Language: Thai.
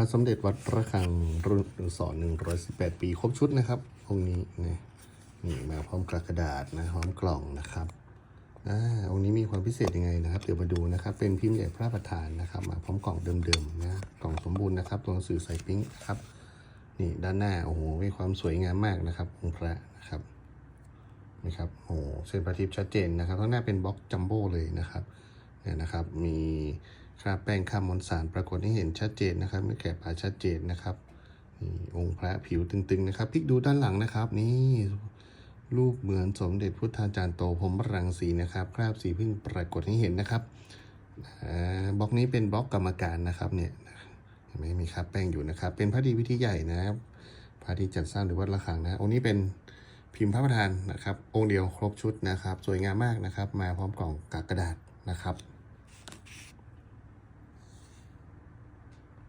ระสมเด็จวัดพระฆังรุ่นอนุสรหนึ่งร้อยสิบแปดปีครบชุดนะครับองค์นี้นะนี่มาพร้อมกระดาษนะพร้อมกล่องนะครับอ่าองค์นี้มีความพิเศษยังไงนะครับ เดี๋ยวมาดูนะครับ เป็นพิมพ์ใหญ่พระประธานนะครับ มาพร้อมกล่องเดิมๆนะกล่องสมบูรณ์นะครับตัวหนังสือใส่ปิ้งครับนี่ด้านหน้าโอ้โหมีความสวยงามมากนะครับองค์พระนะครับนี่ครับโอ้เส้นประทิบชัดเจนนะครับข้างหน้าเป็นบล็อกจัมโบ้เลยนะครับเนี่ยนะครับ มี คราบแป้งข้ามมวลสารปรากฏให้เห็นชัดเจนนะครับไม่แกะปลาชัดเจนนะครับนี่องค์พระผิวตึงๆนะครับพลิกดูด้านหลังนะครับ นี่รูปเหมือนสมเด็จพุทธาจารย์โตพรมรังสีนะครับ คราบสีพึ่งปรากฏให้เห็นนะครับอ่าบล็อกนี้เป็นบล็อกกรรมการนะครับเนี่ยเห็นไหมมีคราบแป้งอยู่นะครับ เป็นพระดีวิธีใหญ่นะครับพระที่จัดสร้างหรือวัดระฆังนะองค์นี้เป็นพิมพ์พระประธานนะครับ องค์เดียวครบชุดนะครับ สวยงามมากนะครับ มาพร้อมกล่องกากกระดาษนะครับ